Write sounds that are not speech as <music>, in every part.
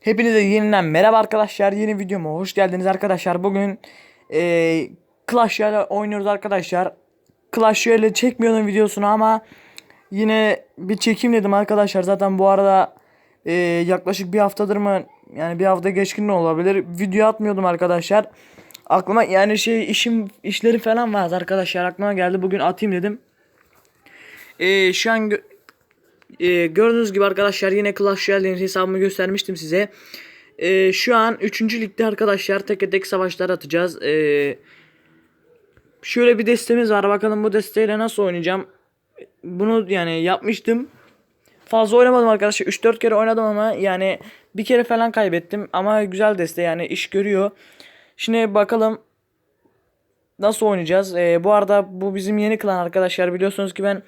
Hepinize yeniden merhaba arkadaşlar. Yeni videoma hoş geldiniz arkadaşlar. Bugün eee Clash Royale oynuyoruz arkadaşlar. Clash Royale çekmiyordum videosunu ama yine bir çekim dedim arkadaşlar. Zaten bu arada eee, yaklaşık bir haftadır mı yani bir hafta geçkin de olabilir. Video atmıyordum arkadaşlar. Aklıma yani şey işim işleri falan vardı arkadaşlar. Aklıma geldi bugün atayım dedim. Eee, şu an ee, gördüğünüz gibi arkadaşlar yine Clash Royale'in hesabımı göstermiştim size. Ee, şu an 3. ligde arkadaşlar tek tek savaşlar atacağız. Ee, şöyle bir destemiz var. Bakalım bu desteğiyle nasıl oynayacağım. Bunu yani yapmıştım. Fazla oynamadım arkadaşlar. 3-4 kere oynadım ama yani bir kere falan kaybettim. Ama güzel deste yani iş görüyor. Şimdi bakalım nasıl oynayacağız. Ee, bu arada bu bizim yeni klan arkadaşlar. Biliyorsunuz ki ben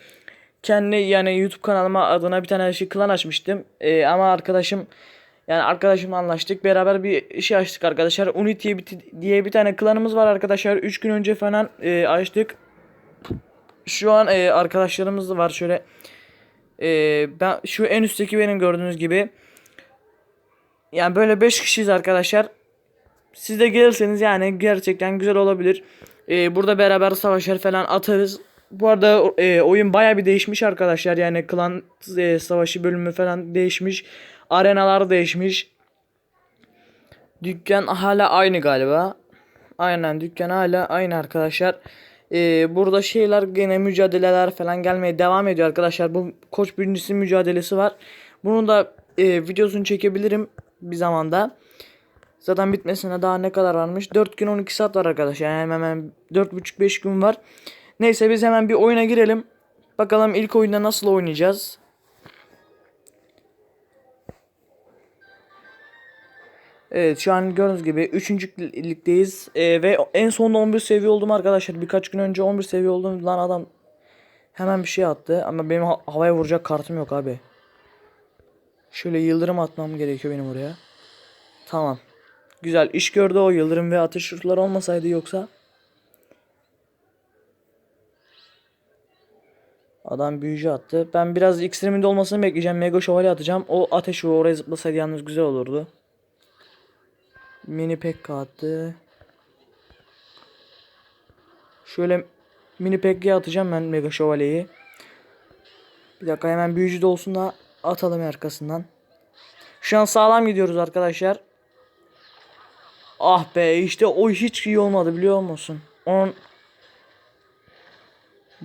kendi yani YouTube kanalıma adına bir tane şey klan açmıştım. Ee, ama arkadaşım yani arkadaşımla anlaştık. Beraber bir şey açtık arkadaşlar. Unity diye bir, tane klanımız var arkadaşlar. 3 gün önce falan e, açtık. Şu an e, arkadaşlarımız da var şöyle. E, ben şu en üstteki benim gördüğünüz gibi. Yani böyle 5 kişiyiz arkadaşlar. Siz de gelirseniz yani gerçekten güzel olabilir. Ee, burada beraber savaşlar falan atarız. Bu arada e, oyun baya bir değişmiş arkadaşlar. Yani klan e, savaşı bölümü falan değişmiş. Arenalar değişmiş. Dükkan hala aynı galiba. Aynen dükkan hala aynı arkadaşlar. Ee, burada şeyler gene mücadeleler falan gelmeye devam ediyor arkadaşlar. Bu koç birincisi mücadelesi var. Bunun da e, videosunu çekebilirim bir zamanda. Zaten bitmesine daha ne kadar varmış? 4 gün 12 saat var arkadaşlar. Yani hemen 4,5-5 gün var. Neyse biz hemen bir oyuna girelim. Bakalım ilk oyunda nasıl oynayacağız. Evet şu an gördüğünüz gibi 3. ligdeyiz. Ee, ve en son 11 seviye oldum arkadaşlar. Birkaç gün önce 11 seviye oldum. Lan adam hemen bir şey attı. Ama benim ha- havaya vuracak kartım yok abi. Şöyle yıldırım atmam gerekiyor benim oraya. Tamam. Güzel iş gördü o yıldırım ve ateş şutları olmasaydı yoksa. Adam büyücü attı. Ben biraz iksirimin olmasını bekleyeceğim. Mega şövalye atacağım. O ateş ruhu oraya zıplasaydı yalnız güzel olurdu. Mini pekka attı. Şöyle mini pekka'ya atacağım ben mega şövalyeyi. Bir dakika hemen büyücü de olsun da atalım arkasından. Şu an sağlam gidiyoruz arkadaşlar. Ah be işte o hiç iyi olmadı biliyor musun? Onun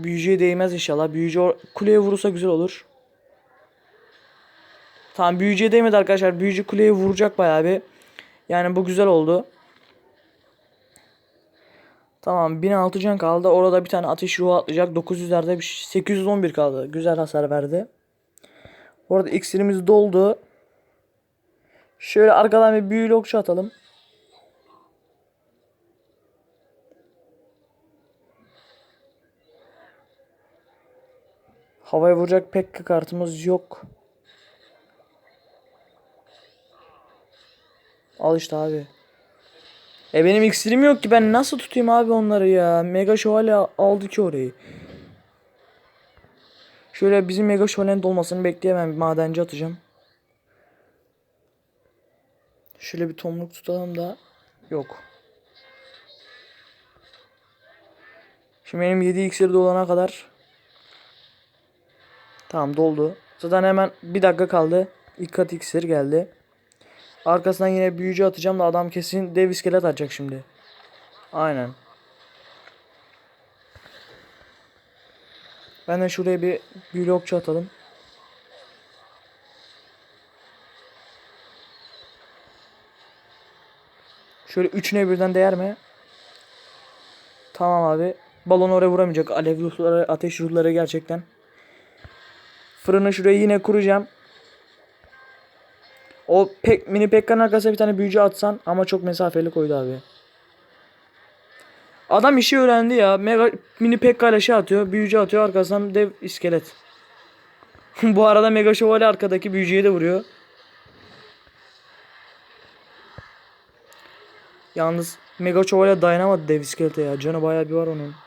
büyücüye değmez inşallah. Büyücü kuleye vurursa güzel olur. Tamam büyücüye değmedi arkadaşlar. Büyücü kuleye vuracak bayağı bir. Yani bu güzel oldu. Tamam 1006 can kaldı. Orada bir tane ateş ruhu atlayacak. 900'lerde bir şey- 811 kaldı. Güzel hasar verdi. Orada iksirimiz doldu. Şöyle arkadan bir büyülü okçu atalım. Havaya vuracak pek kartımız yok. Al işte abi. E benim iksirim yok ki ben nasıl tutayım abi onları ya. Mega şövalye aldı ki orayı. Şöyle bizim mega şövalyenin dolmasını bekleyemem. Bir madenci atacağım. Şöyle bir tomruk tutalım da. Yok. Şimdi benim 7 iksir dolana kadar. Tamam doldu. Zaten hemen bir dakika kaldı. İlk kat iksir geldi. Arkasından yine büyücü atacağım da adam kesin dev iskelet atacak şimdi. Aynen. Ben de şuraya bir büyülü okçu atalım. Şöyle üçüne birden değer mi? Tamam abi. Balon oraya vuramayacak. Alev ruhları, ateş ruhları gerçekten. Fırını şuraya yine kuracağım. O pek mini Pekka'nın arkasına bir tane büyücü atsan ama çok mesafeli koydu abi. Adam işi öğrendi ya. Mega mini Pekka ile şey atıyor. Büyücü atıyor arkasından dev iskelet. <laughs> Bu arada Mega Şövalye arkadaki büyücüye de vuruyor. Yalnız Mega Şövalye dayanamadı dev iskelete ya. Canı bayağı bir var onun.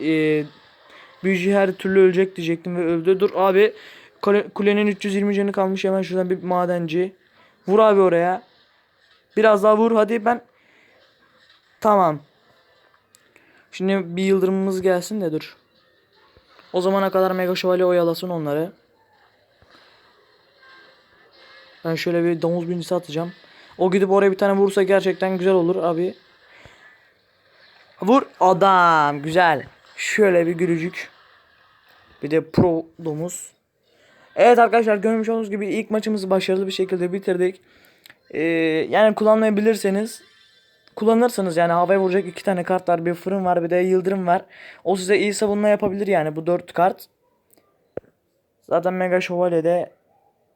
E, Büyücü her türlü ölecek diyecektim ve öldü. Dur abi Kule- Kulenin 320 canı kalmış hemen şuradan bir madenci. Vur abi oraya. Biraz daha vur hadi ben. Tamam. Şimdi bir yıldırımımız gelsin de dur. O zamana kadar Mega Şövalye oyalasın onları. Ben şöyle bir domuz bincisi atacağım. O gidip oraya bir tane vursa gerçekten güzel olur abi. Vur adam güzel. Şöyle bir gülücük. Bir de pro domuz. Evet arkadaşlar görmüş olduğunuz gibi ilk maçımızı başarılı bir şekilde bitirdik. Ee, yani kullanmayabilirseniz kullanırsanız yani havaya vuracak iki tane kart var. Bir fırın var bir de yıldırım var. O size iyi savunma yapabilir yani bu dört kart. Zaten Mega Şövalye'de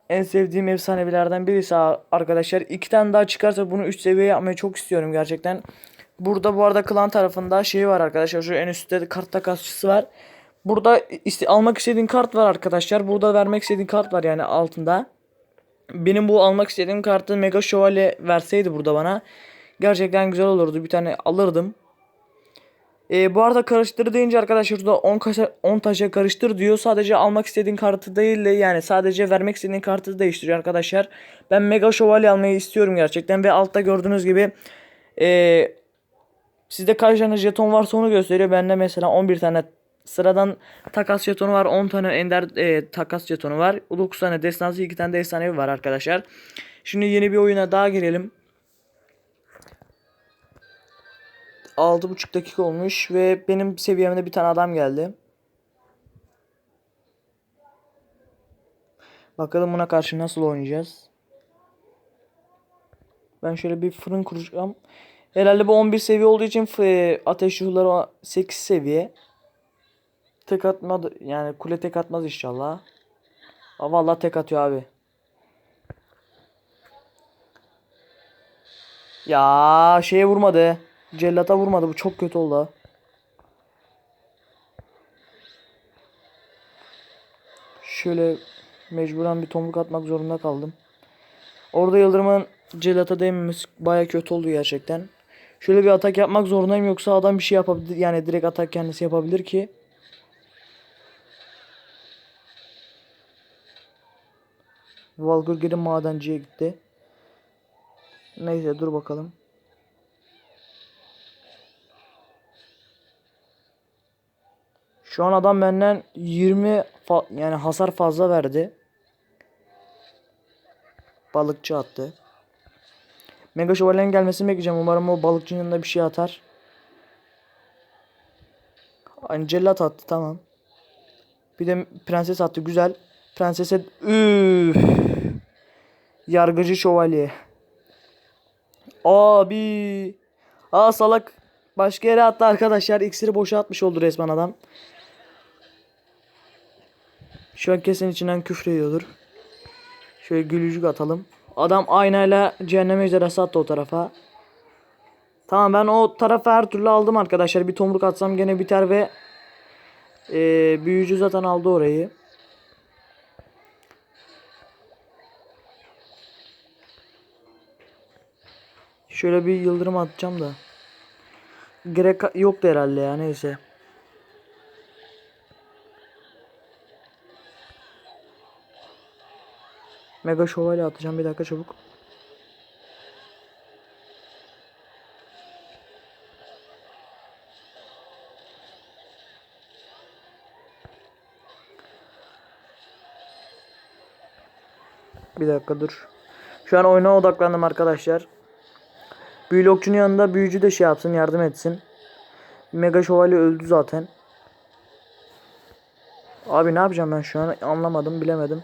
en sevdiğim efsanevilerden birisi arkadaşlar. İki tane daha çıkarsa bunu 3 seviye yapmayı çok istiyorum gerçekten. Burada bu arada klan tarafında şey var arkadaşlar. Şu en üstte kart takasçısı var. Burada iste, almak istediğin kart var arkadaşlar. Burada vermek istediğin kart var yani altında. Benim bu almak istediğim kartı Mega Şövalye verseydi burada bana. Gerçekten güzel olurdu. Bir tane alırdım. Ee, bu arada karıştır deyince arkadaşlar şurada 10 kaşa 10 taşa karıştır diyor. Sadece almak istediğin kartı değil de yani sadece vermek istediğin kartı değiştiriyor arkadaşlar. Ben Mega Şövalye almayı istiyorum gerçekten ve altta gördüğünüz gibi ee, sizde kaç tane jeton varsa onu gösteriyor. Bende mesela 11 tane sıradan takas jetonu var. 10 tane ender ee, takas jetonu var. 9 tane destansı 2 tane de efsanevi var arkadaşlar. Şimdi yeni bir oyuna daha girelim. 6,5 dakika olmuş ve benim seviyemde bir tane adam geldi. Bakalım buna karşı nasıl oynayacağız. Ben şöyle bir fırın kuracağım. Herhalde bu 11 seviye olduğu için f- ateş ruhları 8 seviye. Tek atmadı yani kule tek atmaz inşallah. Aa, vallahi tek atıyor abi. Ya şeye vurmadı. Cellata vurmadı. Bu çok kötü oldu. Şöyle mecburen bir tomruk atmak zorunda kaldım. Orada Yıldırım'ın Cellata değmemesi baya kötü oldu gerçekten. Şöyle bir atak yapmak zorundayım yoksa adam bir şey yapabilir. Yani direkt atak kendisi yapabilir ki. Valgur geri madenciye gitti. Neyse dur bakalım. Şu an adam benden 20 fa- yani hasar fazla verdi. Balıkçı attı. Mega Şövalye'nin gelmesini bekleyeceğim. Umarım o balıkçının yanında bir şey atar. Angelat attı tamam. Bir de prenses attı güzel. Prensese üf. Yargıcı şövalye. Abi. Aa salak. Başka yere attı arkadaşlar. İksiri boşa atmış oldu resmen adam. Şu an kesin içinden küfrediyordur. Şöyle gülücük atalım. Adam aynayla cehennem ejderhası attı o tarafa. Tamam ben o tarafa her türlü aldım arkadaşlar. Bir tomruk atsam gene biter ve eee, büyücü zaten aldı orayı. Şöyle bir yıldırım atacağım da. Gerek yoktu herhalde ya neyse. Mega şövalye atacağım bir dakika çabuk. Bir dakika dur. Şu an oyuna odaklandım arkadaşlar. Büyülü okçunun yanında büyücü de şey yapsın yardım etsin. Mega şövalye öldü zaten. Abi ne yapacağım ben şu an anlamadım bilemedim.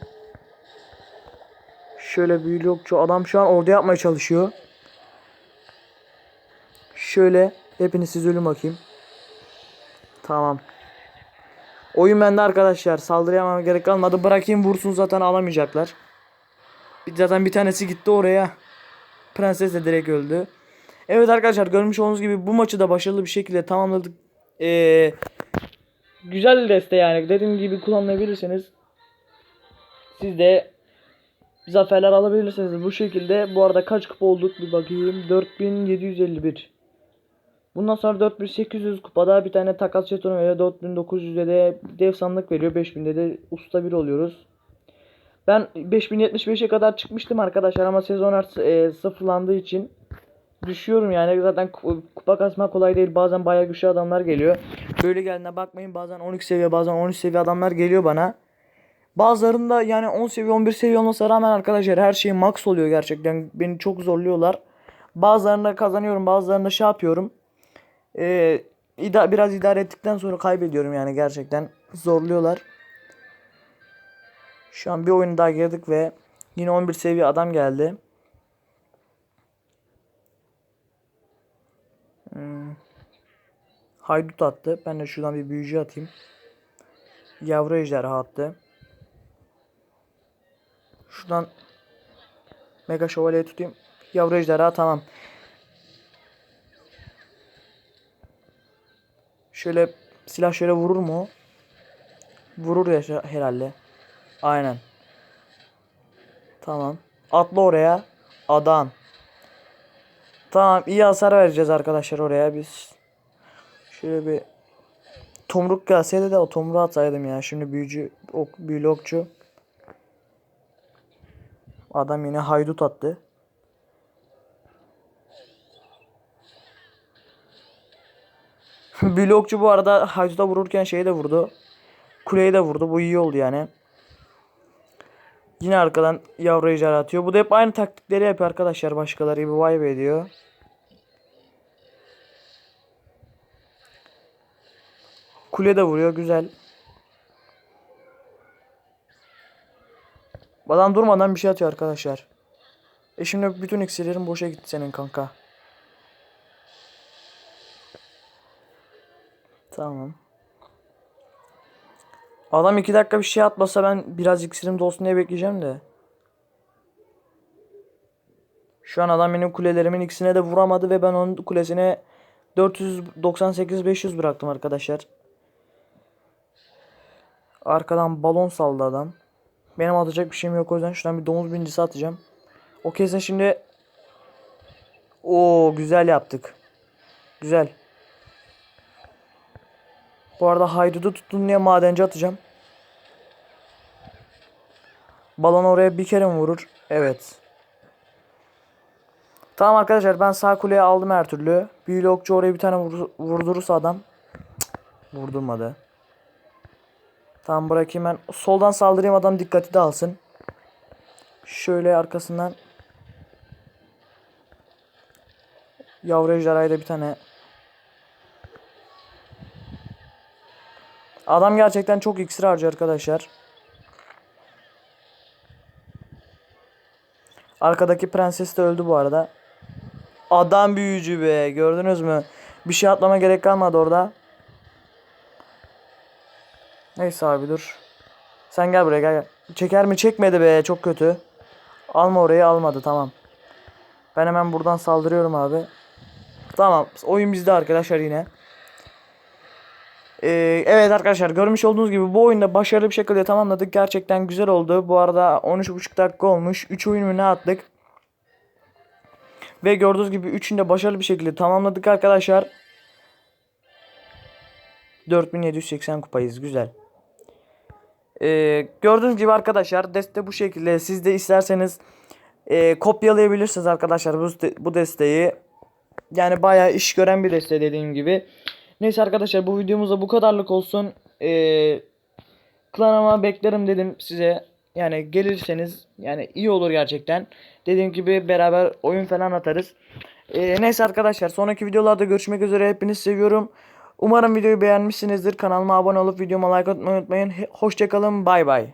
Şöyle okçu adam şu an orada yapmaya çalışıyor. Şöyle hepiniz siz ölün bakayım. Tamam. Oyun bende arkadaşlar. Saldırıya gerek kalmadı. Bırakayım vursun zaten alamayacaklar. Zaten bir tanesi gitti oraya. Prenses de direkt öldü. Evet arkadaşlar görmüş olduğunuz gibi bu maçı da başarılı bir şekilde tamamladık. Ee, güzel deste yani. Dediğim gibi kullanabilirsiniz. Siz de zaferler alabilirsiniz bu şekilde. Bu arada kaç kupa olduk bir bakayım. 4751. Bundan sonra 4800 kupada bir tane takas jetonu veriyor. 4900'de de dev sandık veriyor. 5000'de de usta bir oluyoruz. Ben 5075'e kadar çıkmıştım arkadaşlar ama sezon e, sıfırlandığı için düşüyorum yani zaten ku- kupa kasmak kolay değil bazen bayağı güçlü adamlar geliyor böyle geldiğine bakmayın bazen 12 seviye bazen 13 seviye adamlar geliyor bana bazılarında yani 10 seviye 11 seviye olmasına rağmen arkadaşlar her şey max oluyor gerçekten beni çok zorluyorlar bazılarında kazanıyorum bazılarında şey yapıyorum ee, ida- biraz idare ettikten sonra kaybediyorum yani gerçekten zorluyorlar şu an bir oyun daha girdik ve yine 11 seviye adam geldi. Hmm. Haydut attı. Ben de şuradan bir büyücü atayım. Yavru ejderha attı. Şuradan Mega şövalyeyi tutayım. Yavru ejderha tamam. Şöyle silah şöyle vurur mu? Vurur ya herhalde. Aynen. Tamam. Atla oraya. Adam. Tamam iyi hasar vereceğiz arkadaşlar oraya biz. Şöyle bir tomruk gelseydi de o tomruğu atsaydım ya. Şimdi büyücü ok, büyülü okçu. Adam yine haydut attı. <laughs> büyülü okçu bu arada hayduta vururken şeyi de vurdu. Kuleyi de vurdu. Bu iyi oldu yani. Yine arkadan yavru ejderha atıyor. Bu da hep aynı taktikleri yapıyor arkadaşlar. Başkaları gibi vay be diyor. Kule de vuruyor. Güzel. Adam durmadan bir şey atıyor arkadaşlar. E şimdi bütün iksirlerin boşa gitti senin kanka. Tamam. Adam iki dakika bir şey atmasa ben biraz iksirim dolsun diye bekleyeceğim de. Şu an adam benim kulelerimin ikisine de vuramadı ve ben onun kulesine 498-500 bıraktım arkadaşlar. Arkadan balon saldı adam. Benim atacak bir şeyim yok o yüzden şuradan bir domuz bincisi atacağım. O kesin şimdi o güzel yaptık. Güzel. Bu arada haydudu tuttum diye madenci atacağım. Balon oraya bir kere mi vurur? Evet. Tamam arkadaşlar ben sağ kuleye aldım her türlü. Büyülü okçu oraya bir tane vur- vurdurursa adam. Cık, vurdurmadı. Tamam bırakayım ben. Soldan saldırayım adam dikkati de alsın. Şöyle arkasından. Yavru ejderhayı da bir tane Adam gerçekten çok iksir harcıyor arkadaşlar. Arkadaki prenses de öldü bu arada. Adam büyücü be. Gördünüz mü? Bir şey atlama gerek kalmadı orada. Neyse abi dur. Sen gel buraya gel. Çeker mi? Çekmedi be. Çok kötü. Alma orayı almadı tamam. Ben hemen buradan saldırıyorum abi. Tamam. Oyun bizde arkadaşlar yine. Ee, evet arkadaşlar görmüş olduğunuz gibi bu oyunda başarılı bir şekilde tamamladık. Gerçekten güzel oldu. Bu arada 13,5 dakika olmuş. 3 oyunu ne attık? Ve gördüğünüz gibi üçünü de başarılı bir şekilde tamamladık arkadaşlar. 4780 kupayız. Güzel. Ee, gördüğünüz gibi arkadaşlar deste bu şekilde. Siz de isterseniz e, kopyalayabilirsiniz arkadaşlar bu, bu desteği. Yani bayağı iş gören bir deste dediğim gibi. Neyse arkadaşlar bu videomuzda bu kadarlık olsun. Ee, klanıma beklerim dedim size. Yani gelirseniz yani iyi olur gerçekten. Dediğim gibi beraber oyun falan atarız. Ee, neyse arkadaşlar sonraki videolarda görüşmek üzere. Hepinizi seviyorum. Umarım videoyu beğenmişsinizdir. Kanalıma abone olup videoma like atmayı unutmayın. Hoşçakalın. Bay bay.